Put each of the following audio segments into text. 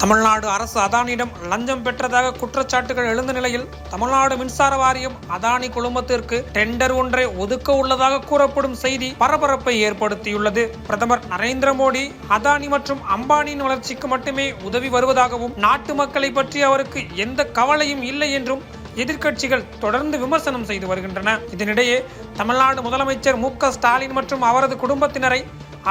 தமிழ்நாடு அரசு அதானியிடம் லஞ்சம் பெற்றதாக குற்றச்சாட்டுகள் எழுந்த நிலையில் தமிழ்நாடு மின்சார வாரியம் அதானி குழுமத்திற்கு டெண்டர் ஒன்றை ஒதுக்க உள்ளதாக கூறப்படும் செய்தி பரபரப்பை ஏற்படுத்தியுள்ளது. பிரதமர் நரேந்திர மோடி அதானி மற்றும் அம்பானியின் வளர்ச்சிக்கு மட்டுமே உதவி வருவதாகவும் நாட்டு மக்களை பற்றி அவருக்கு எந்த கவலையும் இல்லை என்றும் எதிர்க்கட்சிகள் தொடர்ந்து விமர்சனம் செய்து வருகின்றன. இதனிடையே தமிழ்நாடு முதலமைச்சர் மு ஸ்டாலின் மற்றும் அவரது குடும்பத்தினரை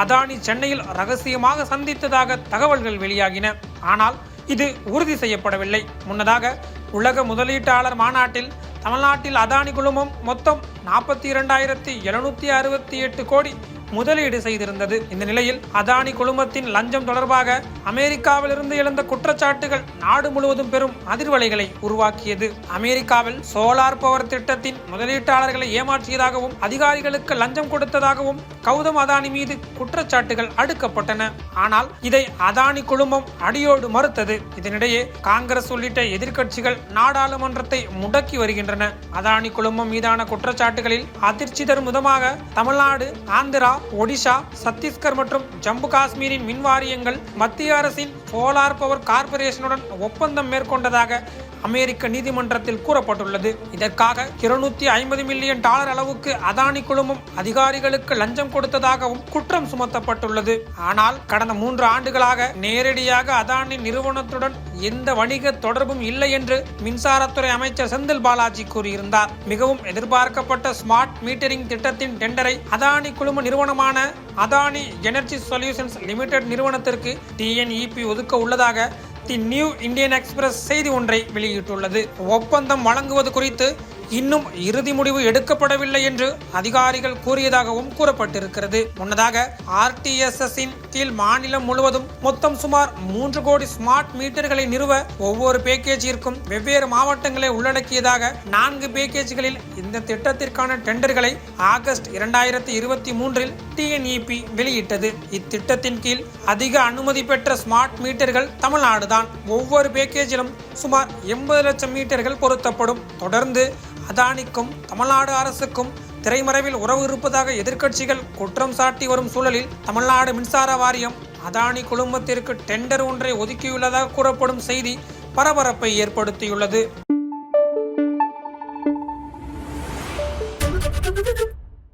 அதானி சென்னையில் ரகசியமாக சந்தித்ததாக தகவல்கள் வெளியாகின. ஆனால் இது உறுதி செய்யப்படவில்லை. முன்னதாக உலக முதலீட்டாளர் மாநாட்டில் தமிழ்நாட்டில் அதானி குழுமம் மொத்தம் நாற்பத்தி இரண்டாயிரத்தி எழுநூத்தி அறுபத்தி எட்டு கோடி முதலீடு செய்திருந்தது. இந்த நிலையில் அதானி குழுமத்தின் லஞ்சம் தொடர்பாக அமெரிக்காவிலிருந்து எழுந்த குற்றச்சாட்டுகள் நாடு முழுவதும் பெரும் அதிர்வலைகளை உருவாக்கியது. அமெரிக்காவில் சோலார் பவர் திட்டத்தின் முதலீட்டாளர்களை ஏமாற்றியதாகவும் அதிகாரிகளுக்கு லஞ்சம் கொடுத்ததாகவும் கௌதம் அதானி மீது குற்றச்சாட்டுகள் அடுக்கப்பட்டன. ஆனால் இதை அதானி குழுமம் அடியோடு மறுத்தது. இதனிடையே காங்கிரஸ் உள்ளிட்ட எதிர்க்கட்சிகள் நாடாளுமன்றத்தை முடக்கி வருகின்றன. அதானி குழுமம் மீதான குற்றச்சாட்டுகளில் அதிர்ச்சி தரும் விதமாக தமிழ்நாடு ஆந்திரா ஒடிஷா சத்தீஸ்கர் மற்றும் ஜம்மு காஷ்மீரின் மின் வாரியங்கள் மத்திய அரசின் சோலார் பவர் கார்ப்பரேஷனுடன் ஒப்பந்தம் மேற்கொண்டதாக அமெரிக்க நீதிமன்றத்தில் கூறப்பட்டுள்ளது. இதற்காக இருநூத்தி ஐம்பது மில்லியன் டாலர் அளவுக்கு அதானி குழுமம் அதிகாரிகளுக்கு லஞ்சம் கொடுத்ததாகவும் குற்றம் சுமத்தப்பட்டுள்ளது. ஆனால் கடந்த மூன்று ஆண்டுகளாக நேரடியாக அதானி நிறுவனத்துடன் எந்த வணிக தொடர்பும் இல்லை என்று மின்சாரத்துறை அமைச்சர் செந்தில் பாலாஜி கூறியிருந்தார். மிகவும் எதிர்பார்க்கப்பட்ட ஸ்மார்ட் மீட்டரிங் திட்டத்தின் டெண்டரை அதானி குழும நிறுவனமான அதானி எனர்ஜி சொல்யூஷன்ஸ் லிமிடெட் நிறுவனத்திற்கு டிஎன்இபி ஒதுக்க உள்ளதாக தி நியூ இந்தியன் எக்ஸ்பிரஸ் செய்தி ஒன்றை வெளியிட்டுள்ளது. ஒப்பந்தம் வழங்குவது குறித்து இன்னும் இறுதி முடிவு எடுக்கப்படவில்லை என்று அதிகாரிகள் கூறியதாகவும் கூறப்பட்டிருக்கிறது. முன்னதாக ஆர்டிஎஸ்எஸ்இன் கீழ் மாநிலம் முழுவதும் மொத்தம் சுமார் மூன்று கோடி ஸ்மார்ட் மீட்டர்களை நிறுவ ஒவ்வொரு பேக்கேஜிற்கும் வெவ்வேறு மாவட்டங்களை உள்ளடக்கியதாக நான்கு பேக்கேஜ்களில் இந்த திட்டத்திற்கான டெண்டர்களை ஆகஸ்ட் இரண்டாயிரத்தி இருபத்தி மூன்றில் டிஎன்இபி வெளியிட்டது. இத்திட்டத்தின் கீழ் அதிக அனுமதி பெற்ற ஸ்மார்ட் மீட்டர்கள் தமிழ்நாடுதான். ஒவ்வொரு பேக்கேஜிலும் சுமார் எண்பது லட்சம் மீட்டர்கள் பொருத்தப்படும். தொடர்ந்து அதானிக்கும் தமிழ்நாடு அரசுக்கும் திரைமறைவில் உறவு இருப்பதாக எதிர்க்கட்சிகள் குற்றம் சாட்டி வரும் சூழலில் தமிழ்நாடு மின்சார வாரியம் அதானி குழுமத்திற்கு டெண்டர் ஒன்றை ஒதுக்கியுள்ளதாக கூறப்படும் செய்தி பரபரப்பை ஏற்படுத்தியுள்ளது.